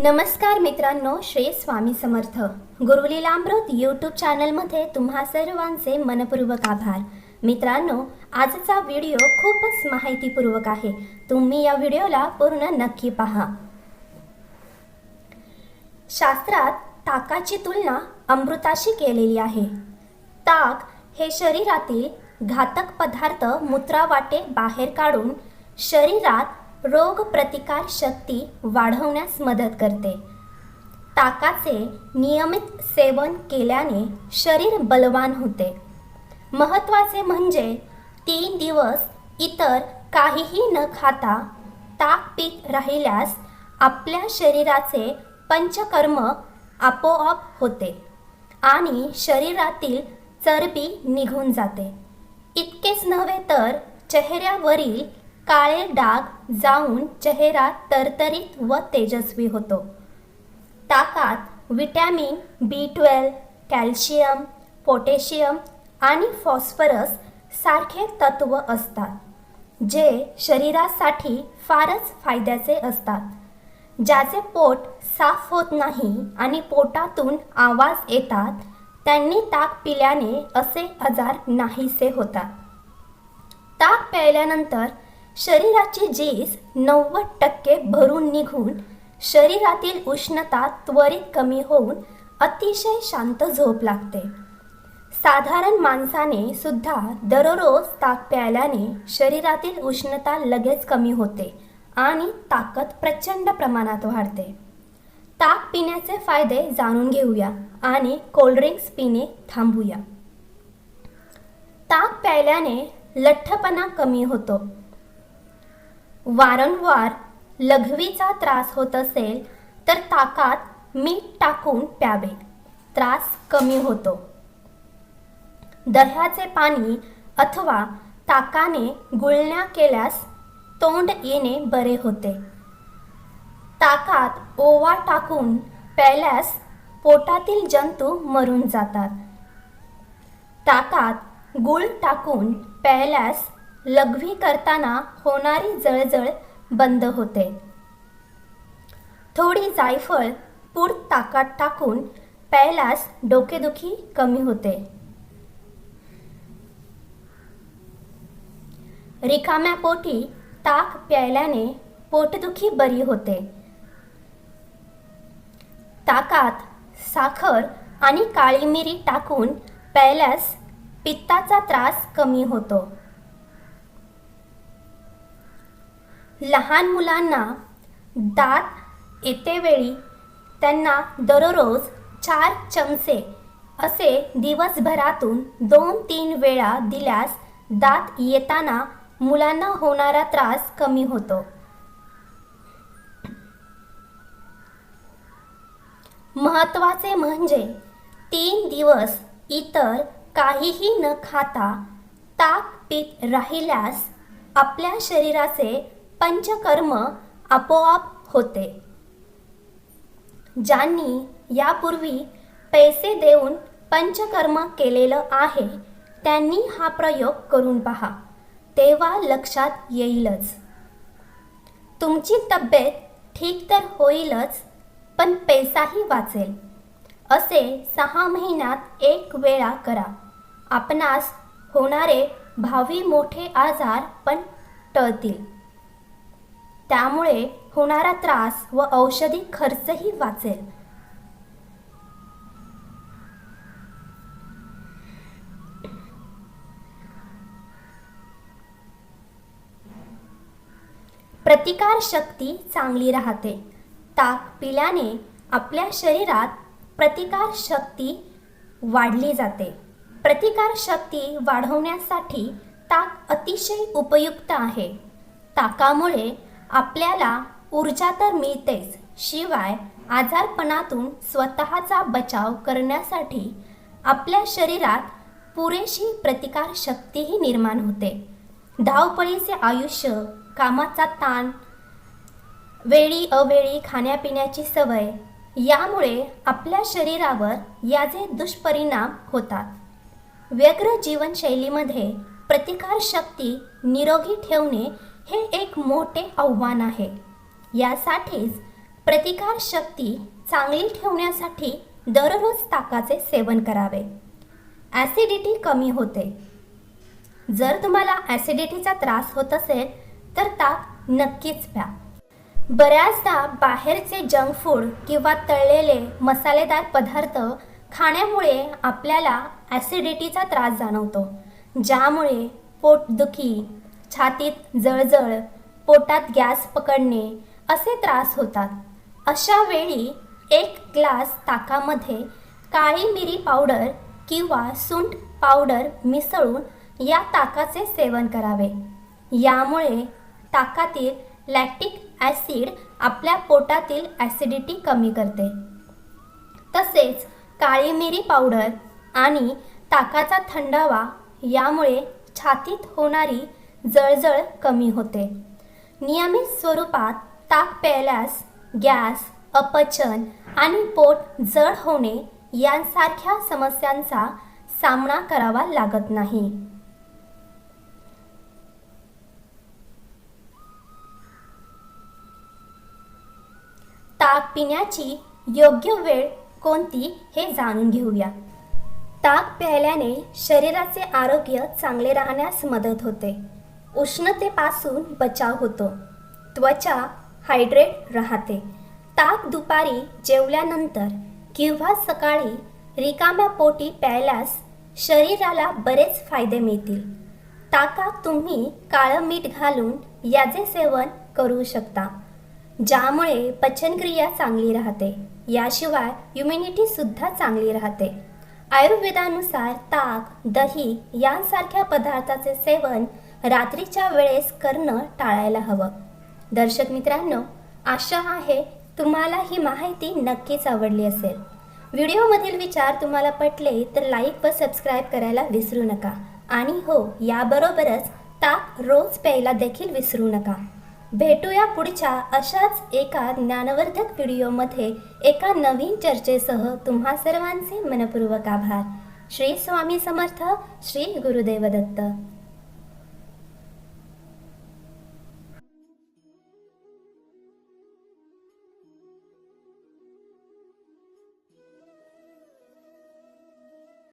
नमस्कार मित्रांनो श्री स्वामी समर्थ. गुरुलीलामृत यूट्यूब चॅनलमध्ये तुम्हा सर्वांचे मनपूर्वक आभार. मित्रांनो आजचा व्हिडिओ खूपच माहितीपूर्वक आहे. तुम्ही या व्हिडिओला पूर्ण नक्की पहा. शास्त्रात ताकाची तुलना अमृताशी केलेली आहे. ताक हे शरीरातील घातक पदार्थ मूत्रावाटे बाहेर काढून शरीरात रोगप्रतिकार शक्ती वाढवण्यास मदत करते. ताकाचे नियमित सेवन केल्याने शरीर बलवान होते. महत्त्वाचे म्हणजे तीन दिवस इतर काहीही न खाता ताक पीत राहिल्यास आपल्या शरीराचे पंचकर्म आपोआप होते आणि शरीरातील चरबी निघून जाते. इतकेच नव्हे तर चेहऱ्यावरील काळे डाग जाऊन चेहरा तरतरीत व तेजस्वी होतो. ताकात vitamin B twelve calcium potassium आणि फॉस्फरस सारखे तत्व असतात जे शरीरासाठी फारच फायद्याचे असतात. ज्याचे पोट साफ होत नाही आणि पोटातून आवाज येतात त्यांनी ताक पिल्याने असे आजार नाहीसे होतात. ताक प्यायल्यानंतर शरीराची झीज नव्वद टक्के भरून निघून शरीरातील उष्णता त्वरित कमी होऊन अतिशय शांत झोप लागते. साधारण माणसाने सुद्धा दररोज ताक प्यायल्याने शरीरातील उष्णता लगेच कमी होते आणि ताकद प्रचंड प्रमाणात वाढते. ताक पिण्याचे फायदे जाणून घेऊया आणि कोल्ड्रिंक्स पिणे थांबूया. ताक प्यायल्याने लठ्ठपणा कमी होतो. वारंवार लघवीचा त्रास होत असेल तर ताकात मीठ टाकून प्यावे. त्रास कमी होतो. दह्याचे पाणी अथवा ताकाने गुळण्या केल्यास तोंड येणे बरे होते. ताकात ओवा टाकून प्यायल्यास पोटातील जंतू मरून जातात. ताकात गुळ टाकून प्यायल्यास लघवी करताना होणारी जळजळ बंद होते. थोडी जायफळ पूड ताकात टाकून प्यायलास डोकेदुखी कमी होते. रिकाम्या पोटी ताक प्यायल्याने पोटदुखी बरी होते. ताकात साखर आणि काळी मिरी टाकून प्यायल्यास पित्ताचा त्रास कमी होतो. लहान मुलांना दात येतेवेळी त्यांना दररोज चार चमचे असे दिवसभरातून दोन तीन वेळा दिल्यास दात येताना मुलांना होणारा त्रास कमी होतो. महत्त्वाचे म्हणजे तीन दिवस इतर काहीही न खाता ताक पीत राहिल्यास आपल्या शरीराचे पंचकर्म आपोआप होते. ज्यांनी यापूर्वी पैसे देऊन पंचकर्म केलेलं आहे त्यांनी हा प्रयोग करून पहा. तेव्हा लक्षात येईलच. तुमची तब्येत ठीक तर होईलच पण पैसाही वाचेल. असे सहा महिन्यात एक वेळा करा. आपणास होणारे भावी मोठे आजार पण टळतील. त्यामुळे होणारा त्रास व औषधी खर्चही वाचेल. प्रतिकार शक्ती चांगली राहते. ताक पिल्याने आपल्या शरीरात प्रतिकार शक्ती वाढली जाते. प्रतिकार शक्ती वाढवण्यासाठी ताक अतिशय उपयुक्त आहे. ताकामुळे आपल्याला ऊर्जा तर मिळतेच शिवाय आजारपणातून स्वतःचा बचाव करण्यासाठी आपल्या शरीरात पुरेशी प्रतिकार शक्तीही निर्माण होते. धावपळीचे आयुष्य कामाचा ताण वेळी अवेळी खाण्यापिण्याची सवय यामुळे आपल्या शरीरावर याचे दुष्परिणाम होतात. व्यग्र जीवनशैलीमध्ये प्रतिकारशक्ती निरोगी ठेवणे हे एक मोठे आव्हान आहे. यासाठीच प्रतिकार शक्ती चांगली ठेवण्यासाठी दररोज ताकाचे सेवन करावे. ॲसिडिटी कमी होते. जर तुम्हाला ॲसिडिटीचा त्रास होत असेल तर ताक नक्कीच प्या. बऱ्याचदा बाहेरचे जंक फूड किंवा तळलेले मसालेदार पदार्थ खाण्यामुळे आपल्याला ॲसिडिटीचा त्रास जाणवतो ज्यामुळे पोटदुखी छातीत जळजळ पोटात गॅस पकडणे असे त्रास होतात. अशा वेळी एक ग्लास ताकामध्ये काळी मिरी पावडर किंवा सुंठ पावडर मिसळून या ताकाचे सेवन करावे. यामुळे ताकातील लॅक्टिक ॲसिड आपल्या पोटातील ॲसिडिटी कमी करते. तसेच काळी मिरी पावडर आणि ताकाचा थंडावा यामुळे छातीत होणारी जळजळ कमी होते. नियमित स्वरूपात ताक प्यायल्यास गॅस अपचन आणि पोट जड होणे यांसारख्या समस्यांचा सामना करावा लागत नाही. ताक पिण्याची योग्य वेळ कोणती हे जाणून घेऊया. ताक प्यायल्याने शरीराचे आरोग्य चांगले राहण्यास मदत होते. उष्णतेपासून बचाव होतो. त्वचा हायड्रेट राहते. ताक दुपारी जेवल्यानंतर किंवा सकाळी रिकाम्या पोटी प्यायल्यास शरीराला बरेच फायदे मिळतील. ताकात तुम्ही काळं मीठ घालून याचे सेवन करू शकता ज्यामुळे पचनक्रिया चांगली राहते. याशिवाय इम्युनिटीसुद्धा चांगली राहते. आयुर्वेदानुसार ताक दही यांसारख्या पदार्थाचे सेवन रात्रीच्या वेळेस करणं टाळायला हवं. दर्शक मित्रांनो आशा आहे तुम्हाला ही माहिती नक्कीच आवडली असेल. व्हिडिओमधील विचार तुम्हाला पटले तर लाईक व सबस्क्राईब करायला विसरू नका. आणि हो याबरोबरच ताक रोज प्यायला देखील विसरू नका. भेटूया पुढच्या अशाच एका ज्ञानवर्धक व्हिडिओमध्ये एका नवीन चर्चेसह तुम्हा सर्वांचे मनपूर्वक आभार. श्री स्वामी समर्थ श्री गुरुदेव दत्त.